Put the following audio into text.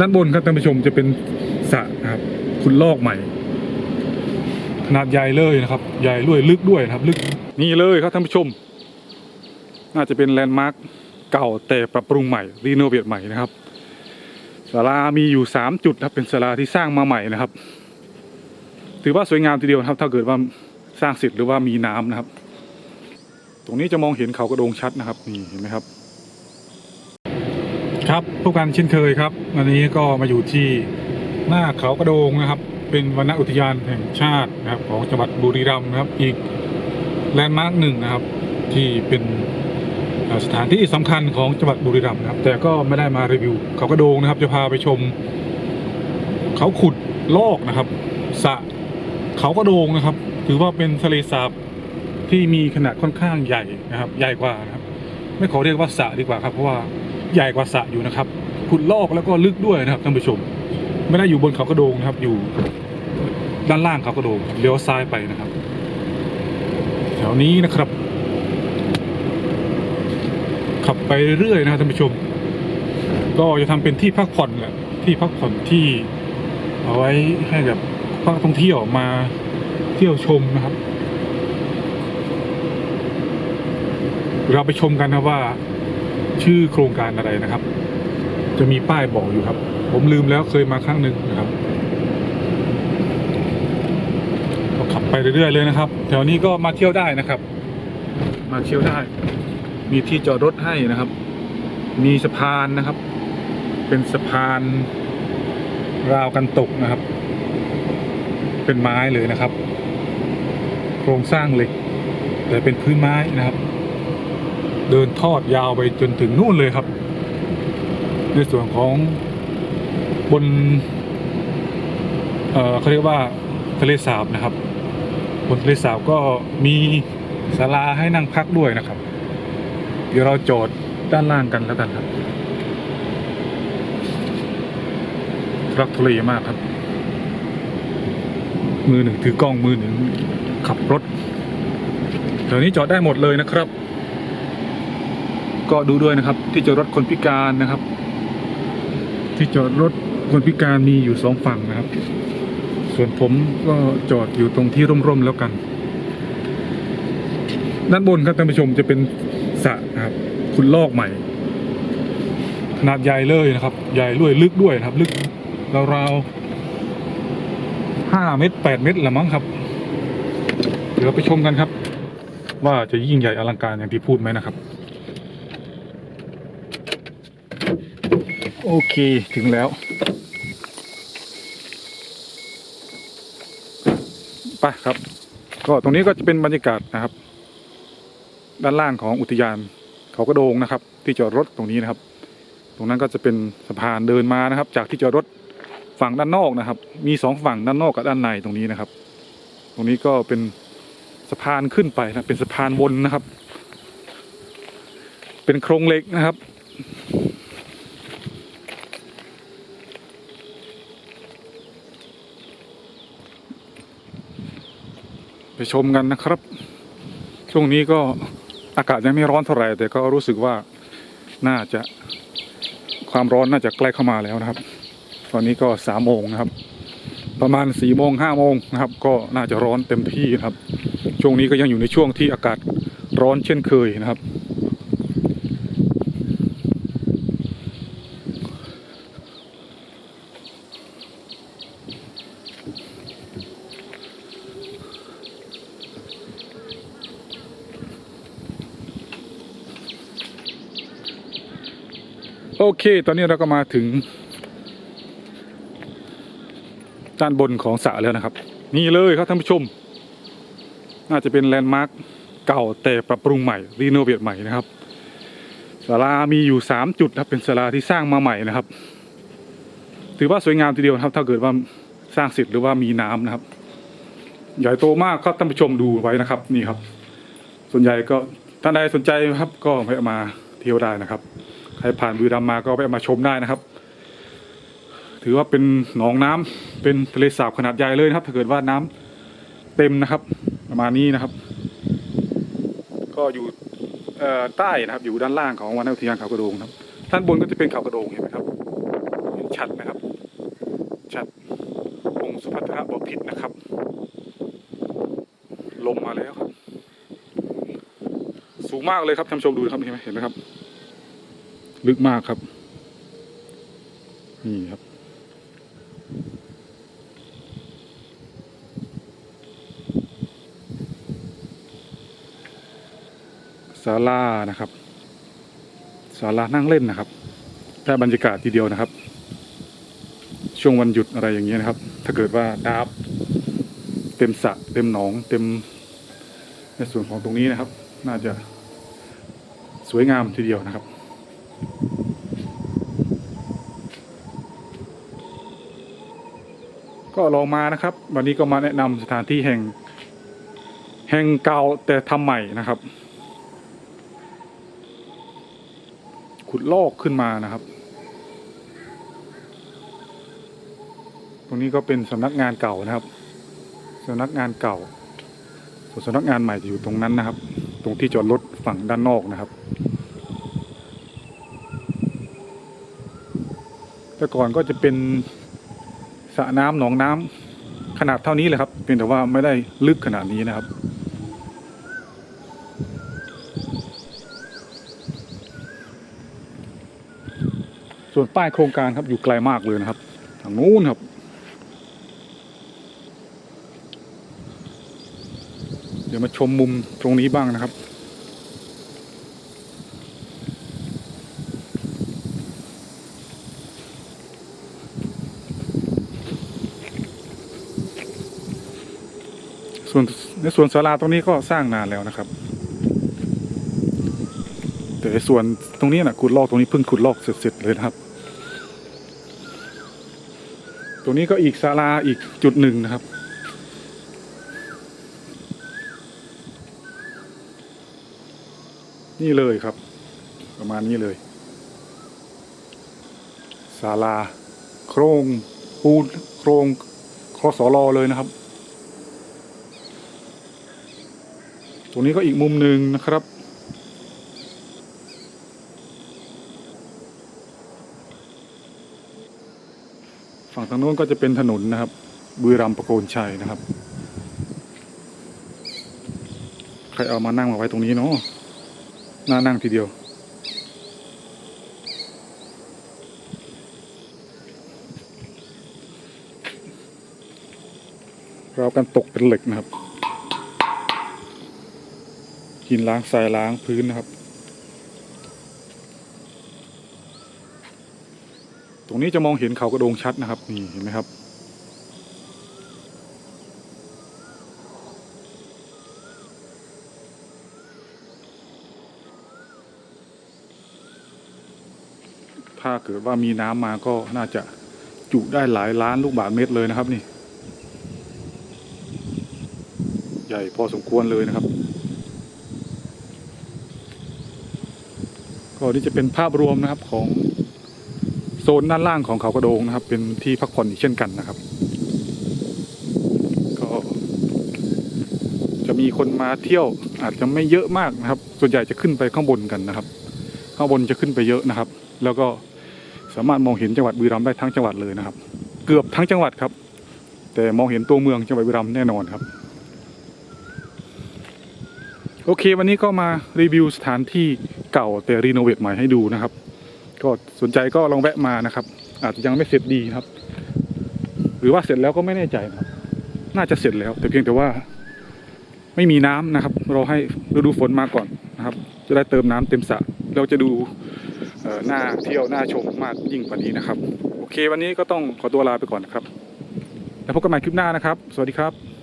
ด้านบนครับท่านผู้ชมจะเป็นสระนะครับคุณลอกใหม่ ขนาดใหญ่เลยนะครับ ใหญ่ด้วยลึกด้วยนะครับ ลึกนี่เลยครับท่านผู้ชม น่าจะเป็นแลนด์มาร์คเก่าแต่ปรับปรุงใหม่รีโนเวทใหม่นะครับศาลามีอยู่สามจุดครับเป็นศาลาที่สร้างมาใหม่นะครับ ถือว่าสวยงามทีเดียวครับ ถ้าเกิดว่าสร้างเสร็จหรือว่ามีน้ำนะครับ ตรงนี้จะมองเห็นเขากระโดงชัดนะครับนี่เห็นไหมครับ ครับพบกันเช่นเคยครับ วันนี้ก็มาอยู่ที่หน้าเขากระโดงนะครับ เป็นวนอุทยานแห่งชาตินะครับ ของจังหวัดบุรีรัมย์นะครับ อีกแลนด์มาร์กหนึ่งนะครับ ที่เป็นสถานที่สำคัญของจังหวัดบุรีรัมย์นะครับ แต่ก็ไม่ได้มารีวิว เขากระโดงนะครับ จะพาไปชม เขาขุดลอกนะครับสะเขากระโดงนะครับ ถือว่าเป็นทะเลสาบที่มีขนาดค่อนข้างใหญ่นะครับ ใหญ่กว่านะครับ ไม่ขอเรียกว่าสะดีกว่าครับเพราะว่า ใหญ่กว่าสระอยู่นะครับขุดลอกแล้วก็ลึกด้วยนะครับท่านผู้ชม ไม่ได้อยู่บนเขากระโดงนะครับ อยู่ด้านล่างเขากระโดงเลี้ยวซ้ายไปนะครับแถวนี้นะครับ ขับไปเรื่อยนะครับท่านผู้ชม ก็จะทำเป็นที่พักผ่อนแหละที่พักผ่อนที่เอาไว้ให้กับนักท่องเที่ยวมาเที่ยวชมนะครับ เราไปชมกันนะว่า ชื่อโครงการอะไรนะครับ จะมีป้ายบอกอยู่ครับ ผมลืมแล้วเคยมาครั้งหนึ่งนะครับก็ขับไปเรื่อยๆเลยนะครับ แถวนี้ก็มาเที่ยวได้นะครับ มาเที่ยวได้ มีที่จอดรถให้นะครับ มีสะพานนะครับ เป็นสะพานราวกันตกนะครับ เป็นไม้เลยนะครับ โครงสร้างเหล็กแต่เป็นพื้นไม้นะครับ เดินทอดยาวไปจนถึงนู่นเลยครับ ในส่วนของบนเเขาเรียกว่าทะเลสาบนะครับ บนทะเลสาบก็มีศาลาให้นั่งพักด้วยนะครับ เดี๋ยวเราจอดด้านล่างกันแล้วกันครับรักทะเลมากครับ มือหนึ่งถือกล้องมือหนึ่งขับรถแถวนี้จอดได้หมดเลยนะครับ ก็ดูด้วยนะครับ ที่จอดรถคนพิการนะครับ ที่จอดรถคนพิการมีอยู่สองฝั่งนะครับ ส่วนผมก็จอดอยู่ตรงที่ร่มๆแล้วกัน ด้านบนครับท่านผู้ชมจะเป็นสระนะครับ คุณลอกใหม่ ขนาดใหญ่เลยนะครับ ใหญ่ด้วยลึกด้วยนะครับ ลึกราวๆห้าเมตรแปดเมตรละมั้งครับ เดี๋ยวไปชมกันครับ ว่าจะยิ่งใหญ่อลังการอย่างที่พูดไหมนะครับ โอเคถึงแล้ว ไปครับ ก็ตรงนี้ก็จะเป็นบรรยากาศนะครับ ด้านล่างของอุทยานเขากระโดงนะครับ ที่จอดรถตรงนี้นะครับ ตรงนั้นก็จะเป็นสะพานเดินมานะครับ จากที่จอดรถฝั่งด้านนอกนะครับ มีสองฝั่งด้านนอกกับด้านในตรงนี้นะครับ ตรงนี้ก็เป็นสะพานขึ้นไปนะเป็นสะพานวนนะครับ เป็นโครงเหล็กนะครับ ชมกันนะครับ ช่วงนี้ก็อากาศยังไม่ร้อนเท่าไหร่ แต่ก็รู้สึกว่าน่าจะความร้อนน่าจะใกล้เข้ามาแล้วนะครับ ตอนนี้ก็สามโมงนะครับ ประมาณสี่โมงห้าโมงนะครับ ก็น่าจะร้อนเต็มที่นะครับ ช่วงนี้ก็ยังอยู่ในช่วงที่อากาศร้อนเช่นเคยนะครับ โอเค ตอนนี้เราก็มาถึง ด้านบนของสระแล้วนะครับ นี่เลยครับท่านผู้ชม น่าจะเป็นแลนด์มาร์คเก่าแต่ปรับปรุงใหม่ รีโนเวทใหม่นะครับศาลามีอยู่สามจุดครับเป็นศาลาที่สร้างมาใหม่นะครับ ถือว่าสวยงามทีเดียวครับ ถ้าเกิดว่าสร้างเสร็จหรือว่ามีน้ำนะครับ ใหญ่โตมากครับท่านผู้ชมดูไว้นะครับ นี่ครับ ส่วนใหญ่ก็ท่านใดสนใจครับก็ไปมาเที่ยวได้นะครับ ครผ่านบุรีรัมย์มาก็ไปมาชมได้นะครับ ถือว่าเป็นหนองน้ำเป็นทะเลสาบขนาดใหญ่เลยนะครับถ้าเกิดว่าน้ำเต็มนะครับ ประมาณนี้นะครับ ก็อยู่ใต้นะครับ อยู่ด้านล่างของวันอุทยานเขากระโดงครับด้านบนก็จะเป็นเขากระโดงเห็นไหมครับเห็นชัดนะครับ ชัดพงค์สุภัทระบพิษนะครับ ลมมาแล้วครับ สูงมากเลยครับท่านชมดูครับเห็นไหมเห็นไหมครับ ลึกมากครับ นี่ครับ ศาลานะครับ ศาลานั่งเล่นนะครับได้บรรยากาศทีเดียวนะครับ ช่วงวันหยุดอะไรอย่างเงี้ยนะครับ ถ้าเกิดว่าน้ำเต็มสระเต็มหนองเต็ม ในส่วนของตรงนี้นะครับ น่าจะสวยงามทีเดียวนะครับ ก็ลองมานะครับ วันนี้ก็มาแนะนำสถานที่แห่ง แห่งเก่าแต่ทำใหม่นะครับ ขุดลอกขึ้นมานะครับ ตรงนี้ก็เป็นสำนักงานเก่านะครับสำนักงานเก่าส่วนสำนักงานใหม่จะอยู่ตรงนั้นนะครับ ตรงที่จอดรถฝั่งด้านนอกนะครับแต่ก่อนก็จะเป็น สระน้ำหนองน้ำขนาดเท่านี้เลยครับ เพียงแต่ว่าไม่ได้ลึกขนาดนี้นะครับ ส่วนป้ายโครงการครับอยู่ไกลมากเลยนะครับ ทางนู้นครับเดี๋ยวมาชมมุมตรงนี้บ้างนะครับ ส่วนในส่วนศาลาตรงนี้ก็สร้างนานแล้วนะครับ แต่ในส่วนตรงนี้นะขุดลอกตรงนี้เพิ่งขุดลอกเสร็จเลยนะครับ ตรงนี้ก็อีกศาลาอีกจุดหนึ่งนะครับนี่เลยครับ ประมาณนี้เลยศาลา โครงปูนโครงคอสอรอเลยนะครับ ตรงนี้ก็อีกมุมหนึ่งนะครับ ฝั่งทางโน้นก็จะเป็นถนนนะครับบุรีรัมย์ประโคนชัยนะครับ ใครเอามานั่งมาไว้ตรงนี้เนาะน่านั่งทีเดียวเรากันตกเป็นเหล็กนะครับ หินล้างทรายล้างพื้นนะครับ ตรงนี้จะมองเห็นเขากระโดงชัดนะครับ นี่เห็นไหมครับ ถ้าเกิดว่ามีน้ำมาก็น่าจะจุได้หลายล้านลูกบาศก์เมตรเลยนะครับนี่ ใหญ่พอสมควรเลยนะครับ ก็นี่จะเป็นภาพรวมนะครับของโซนด้านล่างของเขากระโดงนะครับ เป็นที่พักผ่อนอีกเช่นกันนะครับ ก็จะมีคนมาเที่ยวอาจจะไม่เยอะมากนะครับ ส่วนใหญ่จะขึ้นไปข้างบนกันนะครับ ข้างบนจะขึ้นไปเยอะนะครับ แล้วก็สามารถมองเห็นจังหวัดบุรีรัมย์ได้ทั้งจังหวัดเลยนะครับ เกือบทั้งจังหวัดครับ แต่มองเห็นตัวเมืองจังหวัดบุรีรัมย์แน่นอนครับ โอเค วันนี้ก็มารีวิวสถานที่เก่าแต่รีโนเวทใหม่ให้ดูนะครับ ก็สนใจก็ลองแวะมานะครับ อาจจะยังไม่เสร็จดีครับ หรือว่าเสร็จแล้วก็ไม่แน่ใจนะครับน่าจะเสร็จแล้ว แต่เพียงแต่ว่า ไม่มีน้ำนะครับ เราให้ฤดูฝนมาก่อนนะครับ จะได้เติมน้ำเต็มสระเราจะดูหน้าเที่ยวหน้าชมมากยิ่งกว่านี้นะครับ โอเค วันนี้ก็ต้องขอตัวลาไปก่อนนะครับ แล้วพบกันใหม่คลิปหน้านะครับ สวัสดีครับ